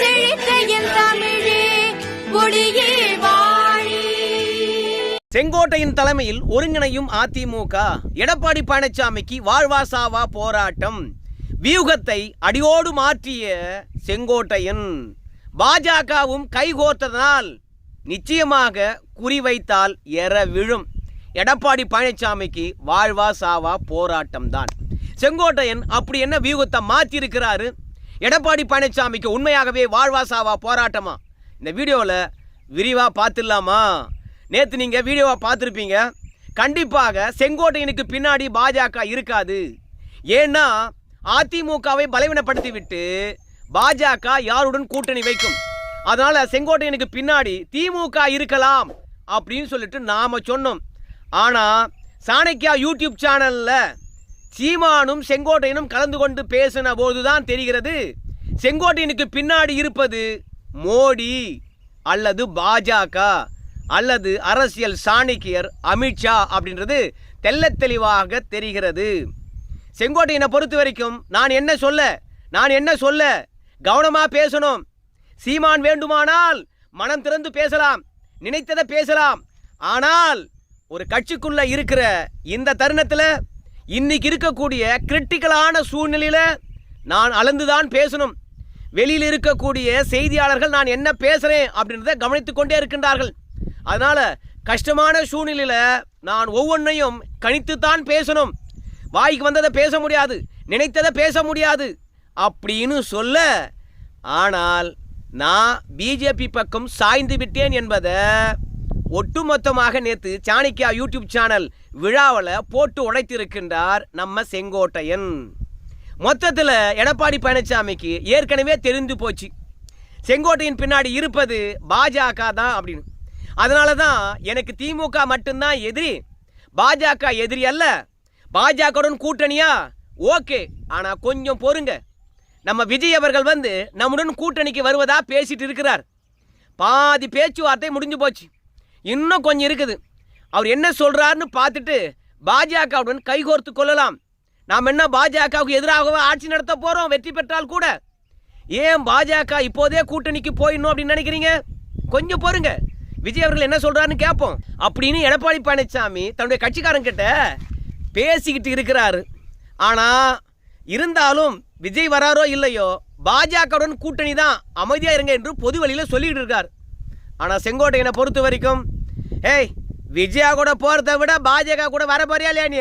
செழித்த என் தமிழே செங்கோட்டையின் தலைமையில் ஒருங்கிணையும் அதிமுக. எடப்பாடி பழனிசாமிக்கு வாழ்வா சாவா போராட்டம். வியூகத்தை அடியோடு மாற்றிய செங்கோட்டையன். பாஜகவும் கைகோர்த்ததனால் நிச்சயமாக குறிவைத்தால் எற விழும். எடப்பாடி பழனிசாமிக்கு வாழ்வா சாவா போராட்டம் தான் செங்கோட்டையன் அப்படி என்ன வியூகத்தை மாற்றியிருக்கிறாரு? எடப்பாடி பழனிசாமிக்கு உண்மையாகவே வாழ்வா சாவா போராட்டமா? இந்த வீடியோவில் விரிவாக பார்த்துடலாமா? நேற்று நீங்கள் வீடியோவை பார்த்துருப்பீங்க. கண்டிப்பாக செங்கோட்டையனுக்கு பின்னாடி பாஜக இருக்காது. ஏன்னா அதிமுகவை பலவீனப்படுத்தி விட்டு பாஜக யாருடன் கூட்டணி வைக்கும்? அதனால் செங்கோட்டையனுக்கு பின்னாடி திமுக இருக்கலாம் அப்படின்னு சொல்லிட்டு நாம் சொன்னோம். ஆனால் சாணக்கியா யூடியூப் சேனலில் சீமானும் செங்கோட்டையனும் கலந்து கொண்டு பேசின போதுதான் தெரிகிறது. செங்கோட்டையனுக்கு பின்னாடி இருப்பது மோடி அல்லது பாஜக அல்லது அரசியல் சாணிக்கியர் அமித்ஷா அப்படின்றது தெல்ல தெளிவாக தெரிகிறது. செங்கோட்டையனை பொறுத்த வரைக்கும் நான் என்ன சொல்ல நான் என்ன சொல்ல கவனமாக பேசணும். சீமான் வேண்டுமானால் மனம் திறந்து பேசலாம் நினைத்ததை பேசலாம். ஆனால் ஒரு கட்சிக்குள்ள இருக்கிற இந்த தருணத்தில் இன்னைக்கு இருக்கக்கூடிய கிரிட்டிக்கலான சூழ்நிலையில் நான் அளந்துதான் பேசணும். வெளியில் இருக்கக்கூடிய செய்தியாளர்கள் நான் என்ன பேசுகிறேன் அப்படின்றத கவனித்து கொண்டே இருக்கின்றார்கள். அதனால் கஷ்டமான சூழ்நிலையில் நான் ஒவ்வொன்றையும் கணித்துத்தான் பேசணும். வாய்க்கு வந்ததை பேச முடியாது நினைத்ததை பேச முடியாது அப்படின்னு சொல்ல ஆனால் நான் பிஜேபி பக்கம் சாய்ந்து விட்டேன் என்பதை ஒட்டுமொத்தமாக நேற்று சாணக்கியா யூடியூப் சேனல் விழாவில் போட்டு உடைத்திருக்கின்றார் நம்ம செங்கோட்டையன். மொத்தத்தில் எடப்பாடி பழனிசாமிக்கு ஏற்கனவே தெரிந்து போச்சு. செங்கோட்டையின் பின்னாடி இருப்பது பாஜக தான் அப்படின்னு. அதனால தான் எனக்கு திமுக மட்டும்தான் எதிரி பாஜக எதிரி அல்ல பாஜகவுடன் கூட்டணியா? ஓகே ஆனால் கொஞ்சம் பொறுங்க. நம்ம விஜய் அவர்கள் வந்து நம்முடன் கூட்டணிக்கு வருவதா பேசிட்டு இருக்கிறார். பாதி பேச்சுவார்த்தை முடிஞ்சு போச்சு. இன்னும் கொஞ்சம் இருக்குது. அவர் என்ன சொல்கிறாருன்னு பார்த்துட்டு பாஜகவுடன் கைகோர்த்து கொள்ளலாம். நாம் என்ன பாஜகவுக்கு எதிராகவே ஆட்சி நடத்த போகிறோம் வெற்றி பெற்றால் கூட. ஏன் பாஜக இப்போதே கூட்டணிக்கு போயிடணும் அப்படின்னு நினைக்கிறீங்க? கொஞ்சம் பொறுங்க. விஜய் அவர்கள் என்ன சொல்கிறாருன்னு கேட்போம். அப்படின்னு எடப்பாடி பழனிசாமி தன்னுடைய கட்சிக்காரங்கிட்ட பேசிக்கிட்டு இருக்கிறாரு. ஆனால் இருந்தாலும் விஜய் வராரோ இல்லையோ பாஜகவுடன் கூட்டணி தான் அமைதியாக இருங்க என்று பொது வழியில் சொல்லிக்கிட்டு இருக்கார். ஆனால் செங்கோட்டையனை பொறுத்த வரைக்கும் ஏய் விஜயா கூட போகிறத விட பாஜக கூட வர போறியா இல்லையா நீ?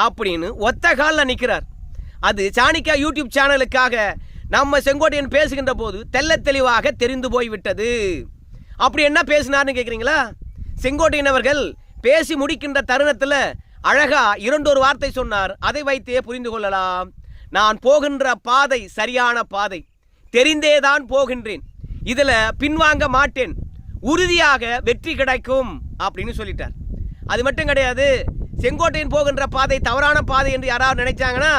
அப்படின்னு ஒத்த காலில் நிற்கிறார் அது சாணிக்கா யூடியூப் சேனலுக்காக நம்ம செங்கோட்டையன் பேசுகின்ற போது தெல்ல தெளிவாக தெரிந்து போய்விட்டது. அப்படி என்ன பேசினார்னு கேட்குறீங்களா செங்கோட்டையன் அவர்கள் பேசி முடிக்கின்ற தருணத்தில் அழகா இரண்டொரு வார்த்தை சொன்னார். அதை வைத்தே புரிந்து கொள்ளலாம். நான் போகின்ற பாதை சரியான பாதை. தெரிந்தேதான் போகின்றேன். இதில் பின்வாங்க மாட்டேன். உறுதியாக வெற்றி கிடைக்கும் அப்படின்னு சொல்லிட்டார். அது மட்டும் கிடையாது செங்கோட்டையின் போகின்ற பாதை தவறான பாதை என்று யாராவது நினைச்சாங்கன்னா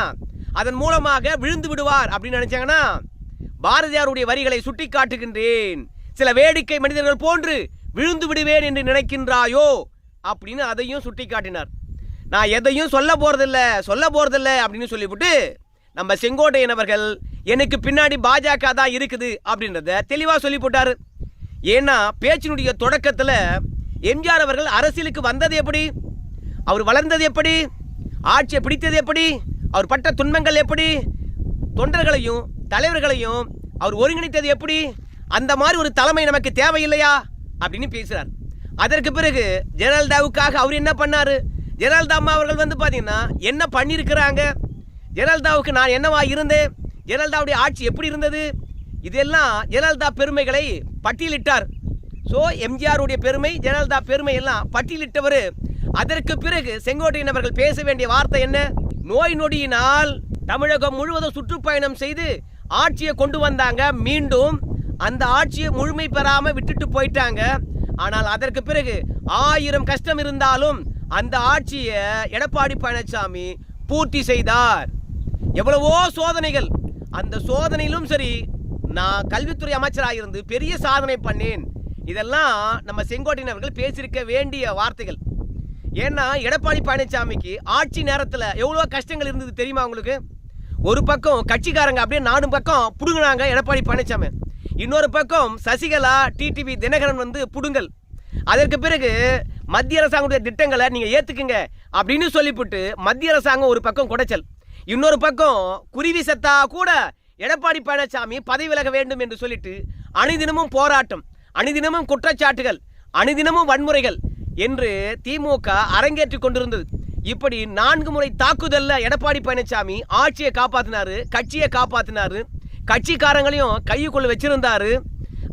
அதன் மூலமாக விழுந்து விடுவார் அப்படின்னு நினைச்சாங்கன்னா பாரதியாருடைய வரிகளை சுட்டி காட்டுகின்றேன் சில வேடிக்கை மனிதர்கள் போன்று விழுந்து விடுவேன் என்று நினைக்கின்றாயோ அப்படின்னு அதையும் சுட்டி காட்டினார் நான் எதையும் சொல்ல போகிறதில்ல சொல்ல போகிறதில்ல அப்படின்னு சொல்லிவிட்டு நம்ம செங்கோட்டையன் அவர்கள் எனக்கு பின்னாடி பாஜக தான் இருக்குது அப்படின்றத தெளிவாக சொல்லி போட்டார் ஏன்னா பேச்சினுடைய தொடக்கத்தில் எம்ஜிஆர் அவர்கள் அரசியலுக்கு வந்தது எப்படி? அவர் வளர்ந்தது எப்படி? ஆட்சியை பிடித்தது எப்படி? அவர் பட்ட துன்பங்கள் எப்படி? தொண்டர்களையும் தலைவர்களையும் அவர் ஒருங்கிணைத்தது எப்படி? அந்த மாதிரி ஒரு தலைமை நமக்கு தேவையில்லையா? அப்படின்னு பேசுகிறார் அதற்கு பிறகு ஜெயலலிதாவுக்காக அவர் என்ன பண்ணார்? ஜெயலலிதா அம்மா அவர்கள் வந்து பார்த்தீங்கன்னா என்ன பண்ணியிருக்கிறாங்க? ஜெயலலிதாவுக்கு நான் என்னவா இருந்தேன்? ஜெயலலிதாவுடைய ஆட்சி எப்படி இருந்தது? இதெல்லாம் ஜெயலலிதா பெருமைகளை பட்டியலிட்டார். ஸோ எம்ஜிஆருடைய பெருமை ஜெயலலிதா பெருமை எல்லாம் பட்டியலிட்டவர். அதற்கு பிறகு செங்கோட்டையன் அவர்கள் பேச வேண்டிய வார்த்தை என்ன? நோய் நொடியினால் தமிழகம் முழுவதும் சுற்றுப்பயணம் செய்து ஆட்சியை கொண்டு வந்தாங்க. மீண்டும் அந்த ஆட்சியை முழுமை பெறாமல் விட்டுட்டு போயிட்டாங்க. ஆனால் அதற்கு பிறகு ஆயிரம் கஷ்டம் இருந்தாலும் அந்த ஆட்சியை எடப்பாடி பழனிசாமி பூர்த்தி செய்தார். எவ்வளவோ சோதனைகள். அந்த சோதனையிலும் சரி நான் கல்வித்துறை அமைச்சராக இருந்து பெரிய சாதனை பண்ணேன். இதெல்லாம் நம்ம செங்கோட்டையன் அவர்கள் பேசியிருக்க வேண்டிய வார்த்தைகள். ஏன்னா எடப்பாடி பழனிசாமிக்கு ஆட்சி நேரத்தில் எவ்வளோ கஷ்டங்கள் இருந்தது தெரியுமா உங்களுக்கு? ஒரு பக்கம் கட்சிக்காரங்க அப்படியே நாலு பக்கம் பிடுங்கினாங்க எடப்பாடி பழனிசாமி இன்னொரு பக்கம் சசிகலா டிடிவி தினகரன் வந்து புடுங்கல். அதற்கு பிறகு மத்திய அரசாங்கத்துடைய திட்டங்களை நீங்கள் ஏற்றுக்குங்க அப்படின்னு சொல்லிவிட்டு மத்திய அரசாங்கம் ஒரு பக்கம் குடைச்சல். இன்னொரு பக்கம் குருவி சத்தா கூட எடப்பாடி பழனிசாமி பதவி விலக வேண்டும் என்று சொல்லிட்டு அணிதினமும் போராட்டம் அணிதினமும் குற்றச்சாட்டுகள் அணிதினமும் வன்முறைகள் என்று திமுக அரங்கேற்றிக் கொண்டிருந்தது. இப்படி நான்கு முறை தாக்குதல்ல எடப்பாடி பழனிசாமி ஆட்சியை காப்பாத்தினாரு கட்சியை காப்பாத்தினாரு கட்சிக்காரங்களையும் கையுக்குள்ள வச்சிருந்தாரு.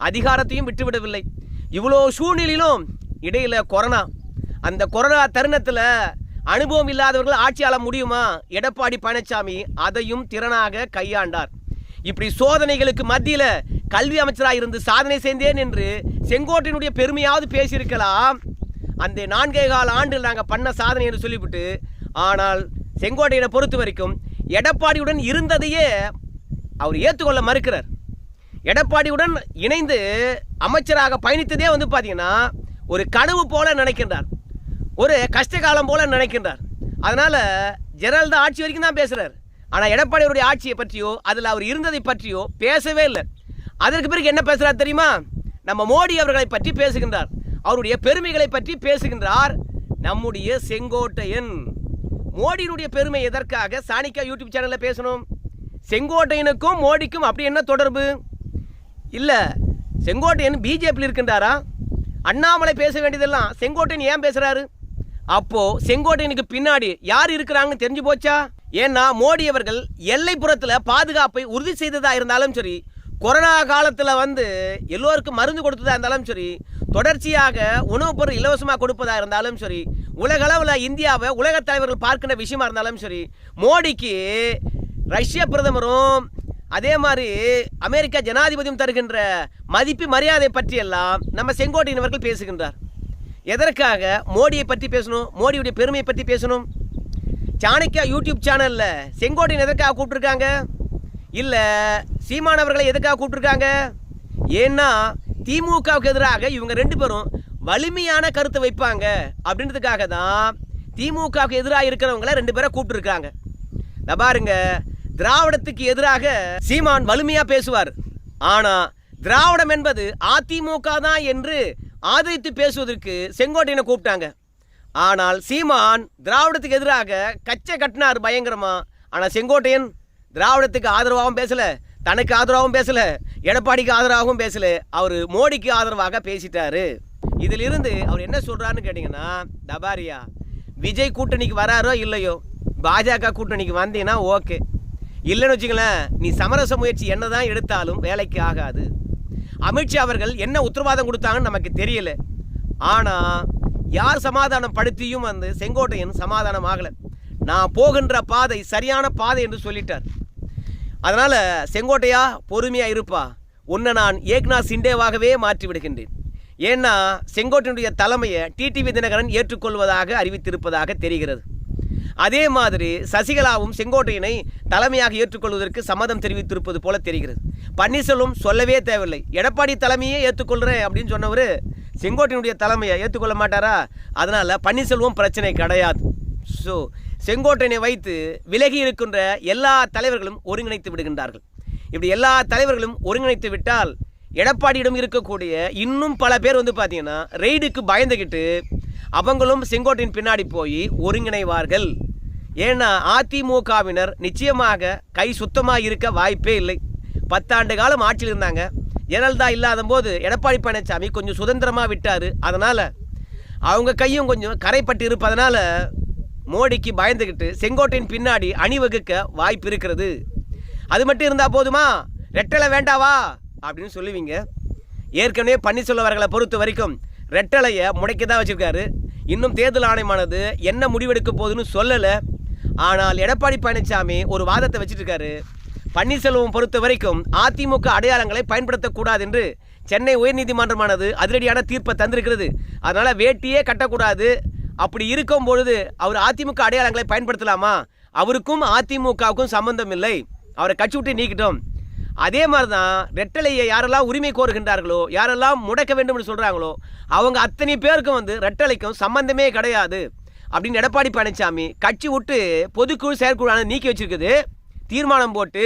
அதிகாரத்தையும் விட்டுவிடவில்லை. இவ்வளோ சூழ்நிலையிலும் இடையில கொரோனா. அந்த கொரோனா தருணத்தில் அனுபவம் இல்லாதவர்கள் ஆட்சியாள முடியுமா? எடப்பாடி பழனிசாமி அதையும் திறனாக கையாண்டார். இப்படி சோதனைகளுக்கு மத்தியில் கல்வி அமைச்சராக இருந்து சாதனை செய்தேன் என்று செங்கோட்டையினுடைய பெருமையாவது பேசியிருக்கலாம். அந்த நான்கே கால ஆண்டில் நாங்கள் பண்ண சாதனை என்று சொல்லிவிட்டு ஆனால் செங்கோட்டையினை பொறுத்த வரைக்கும் எடப்பாடியுடன் இருந்ததையே அவர் ஏற்றுக்கொள்ள மறுக்கிறார். எடப்பாடியுடன் இணைந்து அமைச்சராக பயணித்ததே வந்து பார்த்தீங்கன்னா ஒரு கனவு போல நினைக்கின்றார். ஒரு கஷ்டகாலம் போல நினைக்கின்றார். அதனால் ஜெயலலிதா ஆட்சி வரைக்கும் தான் பேசுகிறார் ஆனால் எடப்பாடியுடைய ஆட்சியை பற்றியோ அதில் அவர் இருந்ததை பற்றியோ பேசவே இல்லை. அதற்கு பிறகு என்ன பேசுகிறார் தெரியுமா? நம்ம மோடி அவர்களை பற்றி பேசுகின்றார். அவருடைய பெருமைகளை பற்றி பேசுகின்றார் நம்முடைய செங்கோட்டையன். மோடியினுடைய பெருமை எதற்காக சாணிக்கா யூடியூப் சேனலில் பேசணும்? செங்கோட்டையனுக்கும் மோடிக்கும் அப்படி என்ன தொடர்பு? இல்லை செங்கோட்டையன் பிஜேபியில் இருக்கின்றாரா? அண்ணாமலை பேச வேண்டியதெல்லாம் செங்கோட்டையன் ஏன் பேசுகிறாரு அப்போது செங்கோட்டையனுக்கு பின்னாடி யார் இருக்கிறாங்கன்னு தெரிஞ்சு போச்சா? ஏன்னா மோடி அவர்கள் எல்லைப்புறத்தில் பாதுகாப்பை உறுதி செய்ததாக இருந்தாலும் சரி கொரோனா காலத்தில் வந்து எல்லோருக்கும் மருந்து கொடுத்ததாக இருந்தாலும் சரி தொடர்ச்சியாக உணவுப் பொருள் இலவசமாக கொடுப்பதாக இருந்தாலும் சரி உலகளவில் இந்தியாவை உலகத் தலைவர்கள் பார்க்கின்ற விஷயமா இருந்தாலும் சரி மோடிக்கு ரஷ்ய பிரதமரும் அதே மாதிரி அமெரிக்க ஜனாதிபதியும் தருகின்ற மதிப்பு மரியாதை பற்றியெல்லாம் நம்ம செங்கோட்டையினவர்கள் பேசுகின்றார். எதற்காக மோடியை பற்றி பேசணும் மோடியுடைய பெருமையை பற்றி பேசணும்? சாணக்கியா யூடியூப் சேனலில் செங்கோட்டையன் எதற்காக கூப்பிட்டுருக்காங்க? இல்லை சீமானவர்களை எதுக்காக கூப்பிட்டுருக்காங்க? ஏன்னா திமுகவுக்கு எதிராக இவங்க ரெண்டு பேரும் வலிமையான கருத்தை வைப்பாங்க. அப்படின்றதுக்காக தான் திமுகவுக்கு எதிராக இருக்கிறவங்கள ரெண்டு பேரை கூப்பிட்டுருக்காங்க. இந்த பாருங்க திராவிடத்துக்கு எதிராக சீமான் வலிமையாக பேசுவார். ஆனால் திராவிடம் என்பது அதிமுக தான் என்று ஆதரித்து பேசுவதற்கு செங்கோட்டையனை கூப்பிட்டாங்க. ஆனால் சீமான் திராவிடத்துக்கு எதிராக கச்சை கட்டினார் பயங்கரமா. ஆனால் செங்கோட்டையன் திராவிடத்துக்கு ஆதரவாகவும் பேசல தனக்கு ஆதரவாகவும் பேசல எடப்பாடிக்கு ஆதரவாகவும் பேசல அவர் மோடிக்கு ஆதரவாக பேசிட்டாரு. இதிலிருந்து அவர் என்ன சொல்கிறாருன்னு கேட்டிங்கன்னா தபாரியா விஜய் கூட்டணிக்கு வராரோ இல்லையோ பாஜக கூட்டணிக்கு வந்தீங்கன்னா ஓகே. இல்லைன்னு வச்சுங்களேன் நீ சமரச முயற்சி என்ன தான் எடுத்தாலும் வேலைக்கு ஆகாது. அமித்ஷா அவர்கள் என்ன உத்தரவாதம் கொடுத்தாங்கன்னு நமக்கு தெரியல. ஆனால் யார் சமாதானம் படுத்தியும் வந்து செங்கோட்டையன் சமாதானம் ஆகலை நான் போகின்ற பாதை சரியான பாதை என்று சொல்லிட்டார். அதனால் செங்கோட்டையா பொறுமையாக இருப்பா. உன்னை நான் ஏக்நாத் சிண்டேவாகவே மாற்றி விடுகின்றேன் ஏன்னா செங்கோட்டையனுடைய தலைமையை டிடிவி தினகரன் ஏற்றுக்கொள்வதாக அறிவித்திருப்பதாக தெரிகிறது. அதே மாதிரி சசிகலாவும் செங்கோட்டையனை தலைமையாக ஏற்றுக்கொள்வதற்கு சம்மதம் தெரிவித்திருப்பது போல தெரிகிறது. பன்னீர்செல்வம் சொல்லவே தேவையில்லை. எடப்பாடி தலைமையே ஏற்றுக்கொள்கிறேன் அப்படின்னு சொன்னவர் செங்கோட்டையனுடைய தலைமையை ஏற்றுக்கொள்ள மாட்டாரா? அதனால் பன்னீர்செல்வம் பிரச்சனை கிடையாது. ஸோ செங்கோட்டையனை வைத்து விலகி இருக்கின்ற எல்லா தலைவர்களும் ஒருங்கிணைத்து விடுகின்றார்கள். இப்படி எல்லா தலைவர்களும் ஒருங்கிணைத்து விட்டால் எடப்பாடியிடம் இருக்கக்கூடிய இன்னும் பல பேர் வந்து பார்த்தீங்கன்னா ரெய்டுக்கு பயந்துக்கிட்டு அவங்களும் செங்கோட்டின் பின்னாடி போய் ஒருங்கிணைவார்கள். ஏன்னா அதிமுகவினர் நிச்சயமாக கை சுத்தமாக இருக்க வாய்ப்பே இல்லை. பத்தாண்டு காலம் ஆட்சியில் இருந்தாங்க. ஜெயலலிதா இல்லாத போது எடப்பாடி பழனிசாமி கொஞ்சம் சுதந்திரமாக விட்டார். அதனால் அவங்க கையும் கொஞ்சம் கரைப்பட்டு இருப்பதனால மோடிக்கு பயந்துக்கிட்டு செங்கோட்டையின் பின்னாடி அணிவகுக்க வாய்ப்பு இருக்கிறது. அது மட்டும் இருந்தால் போதுமா? ரெட்டலை வேண்டாவா? அப்படின்னு சொல்லுவீங்க. ஏற்கனவே பன்னீர்செல்வம் அவர்களை பொறுத்த வரைக்கும் ரெட்டலையை முடக்கி தான் வச்சிருக்காரு. இன்னும் தேர்தல் ஆணையமானது என்ன முடிவெடுக்க போகுதுன்னு சொல்லலை. ஆனால் எடப்பாடி பழனிசாமி ஒரு வாதத்தை வச்சிட்டு பன்னீர்செல்வம் பொறுத்த வரைக்கும் அதிமுக அடையாளங்களை பயன்படுத்தக்கூடாது என்று சென்னை உயர்நீதிமன்றமானது அதிரடியான தீர்ப்பை தந்திருக்கிறது. அதனால் வேட்டியே கட்டக்கூடாது. அப்படி இருக்கும் பொழுது அவர் அதிமுக அடையாளங்களை பயன்படுத்தலாமா? அவருக்கும் அதிமுகவுக்கும் சம்பந்தம் இல்லை. அவரை கட்சி விட்டு நீக்கிட்டோம். அதே மாதிரி தான் ரெட்டலையை யாரெல்லாம் உரிமை கோருகின்றார்களோ யாரெல்லாம் முடக்க வேண்டும்னு சொல்கிறாங்களோ அவங்க அத்தனை பேருக்கும் வந்து ரெட்டலைக்கும் சம்பந்தமே கிடையாது. அப்படின்னு எடப்பாடி பழனிசாமி கட்சி விட்டு பொதுக்குழு செயற்குழு நீக்கி வச்சிருக்குது. தீர்மானம் போட்டு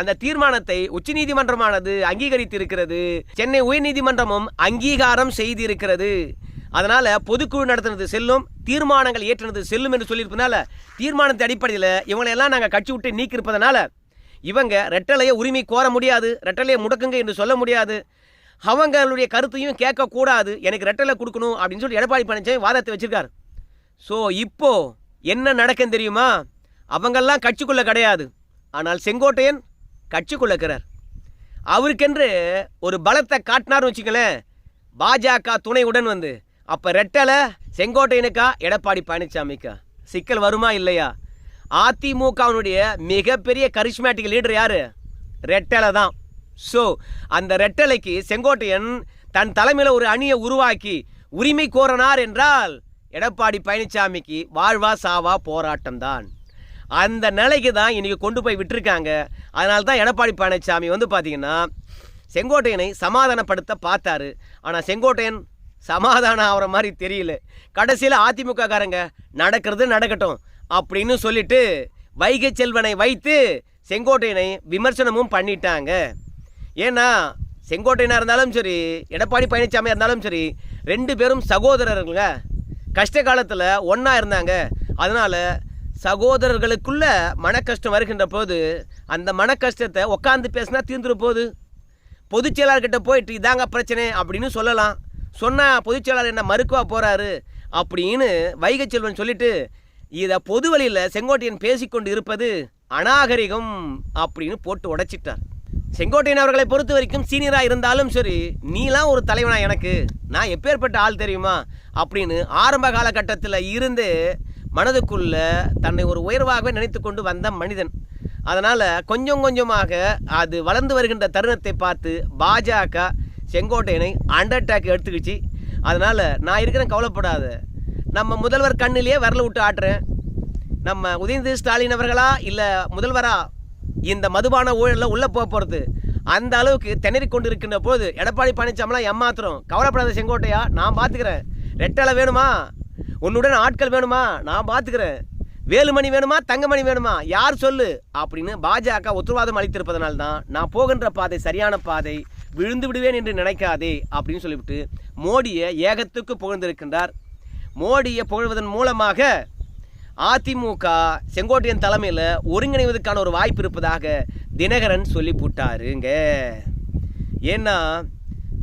அந்த தீர்மானத்தை உச்சநீதிமன்றமானது அங்கீகரித்து இருக்கிறது சென்னை உயர்நீதிமன்றமும் அங்கீகாரம் செய்திருக்கிறது. அதனால் பொதுக்குழு நடத்தினது செல்லும் தீர்மானங்கள் ஏற்றினது செல்லும் என்று சொல்லியிருப்பதனால தீர்மானத்தின் அடிப்படையில் இவங்களையெல்லாம் நாங்கள் கட்சி விட்டு நீக்கியிருப்பதனால இவங்க ரெட்டலையை உரிமை கோர முடியாது ரெட்டலையை முடக்குங்க என்று சொல்ல முடியாது. அவங்களுடைய கருத்தையும் கேட்கக்கூடாது. எனக்கு ரெட்டலை கொடுக்கணும் அப்படின்னு சொல்லி எடப்பாடி பழனிசாமி வாதத்தை வச்சிருக்காரு. ஸோ இப்போ என்ன நடக்கும் தெரியுமா? அவங்கெல்லாம் கட்சிக்குள்ளே கிடையாது. ஆனால் செங்கோட்டையன் கட்சிக்குள்ளே இருக்கிறார். அவருக்கென்று ஒரு பலத்தை காட்டினார்னு வச்சுங்களேன் பாஜக துணையுடன் வந்து அப்போ ரெட்டலை செங்கோட்டையனுக்கா எடப்பாடி பழனிசாமிக்கா? சிக்கல் வருமா இல்லையா? அதிமுகவினுடைய மிகப்பெரிய கரிஷ்மேட்டிக் லீடர் யாரு? ரெட்டலை தான். ஸோ அந்த ரெட்டலைக்கு செங்கோட்டையன் தன் தலைமையில் ஒரு அணியை உருவாக்கி உரிமை கோரனார் என்றால் எடப்பாடி பழனிசாமிக்கு வாழ்வா சாவா போராட்டம் தான். அந்த நிலைக்கு தான் இன்னைக்கு கொண்டு போய் விட்டுருக்காங்க. அதனால தான் எடப்பாடி பழனிசாமி வந்து பார்த்தீங்கன்னா செங்கோட்டையனை சமாதானப்படுத்த பார்த்தாரு. ஆனால் செங்கோட்டையன் சமாதானம் ஆகிற மாதிரி தெரியல. கடைசியில் அதிமுக காரங்க நடக்கிறது நடக்கட்டும். அப்படின்னு சொல்லிட்டு வைகை செல்வனை வைத்து செங்கோட்டையனை விமர்சனமும் பண்ணிட்டாங்க. ஏன்னா செங்கோட்டையனாக இருந்தாலும் சரி எடப்பாடி பழனிசாமியாக இருந்தாலும் சரி ரெண்டு பேரும் சகோதரருங்க கஷ்ட காலத்தில் ஒன்றா இருந்தாங்க. அதனால் சகோதரர்களுக்குள்ள மன கஷ்டம் வருகின்ற போது அந்த மன கஷ்டத்தை உட்காந்து பேசினா தீர்ந்துரு போகுது பொதுச் செயலாளர்கிட்ட போயிட்டு இதாங்க பிரச்சனை அப்படின்னு சொல்லலாம். சொன்னால் பொதுச் செயலாளர் என்ன மறுக்கவா போகிறாரு அப்படின்னு வைகை செல்வன் சொல்லிட்டு இதை பொது வழியில் செங்கோட்டையன் பேசிக்கொண்டு இருப்பது அநாகரிகம் அப்படின்னு போட்டு உடைச்சிட்டார். செங்கோட்டையன் அவர்களை பொறுத்த வரைக்கும் சீனியராக இருந்தாலும் சரி நீலாம் ஒரு தலைவனா எனக்கு. நான் எப்பேற்பட்ட ஆள் தெரியுமா? அப்படின்னு ஆரம்ப காலகட்டத்தில் இருந்து மனதுக்குள்ள தன்னை ஒரு உயர்வாகவே நினைத்து கொண்டு வந்த மனிதன். அதனால் கொஞ்சம் கொஞ்சமாக அது வளர்ந்து வருகின்ற தருணத்தை பார்த்து பாஜக செங்கோட்டையனை அண்டர் அட்டாக் எடுத்துக்கிச்சு. அதனால் நான் இருக்கிறேன் கவலைப்படாத. நம்ம முதல்வர் கண்ணிலேயே விரல விட்டு ஆட்டுறேன். நம்ம உதயநிதி ஸ்டாலின் அவர்களா இல்லை முதல்வரா? இந்த மதுபான ஊழலில் உள்ளே போக போகிறது அந்த அளவுக்கு திணறி கொண்டு இருக்கின்ற போது எடப்பாடி பழனிசாமிலாம் ஏமாத்திரம் கவலைப்படாத செங்கோட்டையா? நான் பார்த்துக்கிறேன் ரெட்டலை வேணுமா? உன்னுடன் ஆட்கள் வேணுமா? நான் பார்த்துக்கிறேன் வேலுமணி வேணுமா? தங்கமணி வேணுமா? யார் சொல்லு? அப்படின்னு பாஜக உத்தரவாதம் அளித்திருப்பதனால தான் நான் போகின்ற பாதை சரியான பாதை விழுந்து விடுவேன் என்று நினைக்காதே அப்படின்னு சொல்லிவிட்டு மோடியை ஏகத்துக்கு புகழ்ந்திருக்கின்றார் மோடியை புகழ்வதன் மூலமாக அதிமுக செங்கோட்டையன் தலைமையில் ஒருங்கிணைவதற்கான ஒரு வாய்ப்பு இருப்பதாக தினகரன் சொல்லி போட்டாருங்க ஏன்னா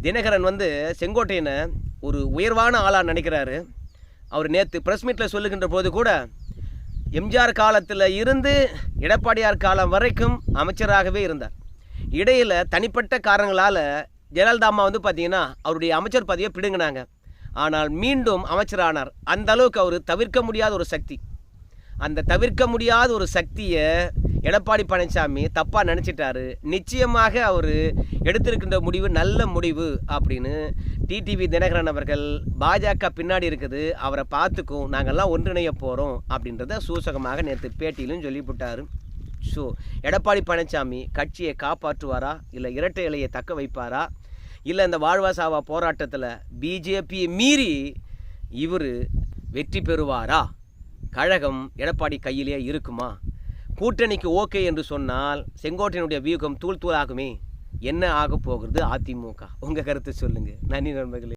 தினகரன் வந்து செங்கோட்டையனை ஒரு உயர்வான ஆளாக நினைக்கிறாரு. அவர் நேற்று ப்ரெஸ் மீட்டில் சொல்லுகின்ற போது கூட எம்ஜிஆர் காலத்தில் இருந்து எடப்பாடியார் காலம் வரைக்கும் அமைச்சராகவே இருந்தார். இடையில் தனிப்பட்ட காரணங்களால் ஜெயலலிதா அம்மா வந்து பார்த்திங்கன்னா அவருடைய அமைச்சர் பதவியை பிடுங்கினாங்க. ஆனால் மீண்டும் அமைச்சரானார். அந்த அளவுக்கு அவர் தவிர்க்க முடியாத ஒரு சக்தி. அந்த தவிர்க்க முடியாத ஒரு சக்தியை எடப்பாடி பழனிசாமி தப்பாக நினச்சிட்டாரு. நிச்சயமாக அவர் எடுத்திருக்கின்ற முடிவு நல்ல முடிவு அப்படின்னு டிடிவி தினகரன் அவர்கள் பாஜக பின்னாடி இருக்குது அவரை பார்த்துக்கும் நாங்கள்லாம் ஒன்றிணைய போகிறோம் அப்படின்றத சூசகமாக நேற்று பேட்டியிலும் சொல்லிவிட்டார். ஸோ எடப்பாடி பழனிசாமி கட்சியை காப்பாற்றுவாரா? இல்லை இரட்டை இலையை தக்க வைப்பாரா? இல்லை இந்த வாழ்வா சாவா போராட்டத்தில் பிஜேபியை மீறி இவர் வெற்றி பெறுவாரா? கழகம் எடப்பாடி கையிலே இருக்குமா? கூட்டணிக்கு ஓகே என்று சொன்னால் செங்கோட்டையினுடைய வியூகம் தூள் தூளாகுமே? என்ன ஆக போகிறது அதிமுக? உங்கள் கருத்து சொல்லுங்கள் நன்றி நண்பர்களே.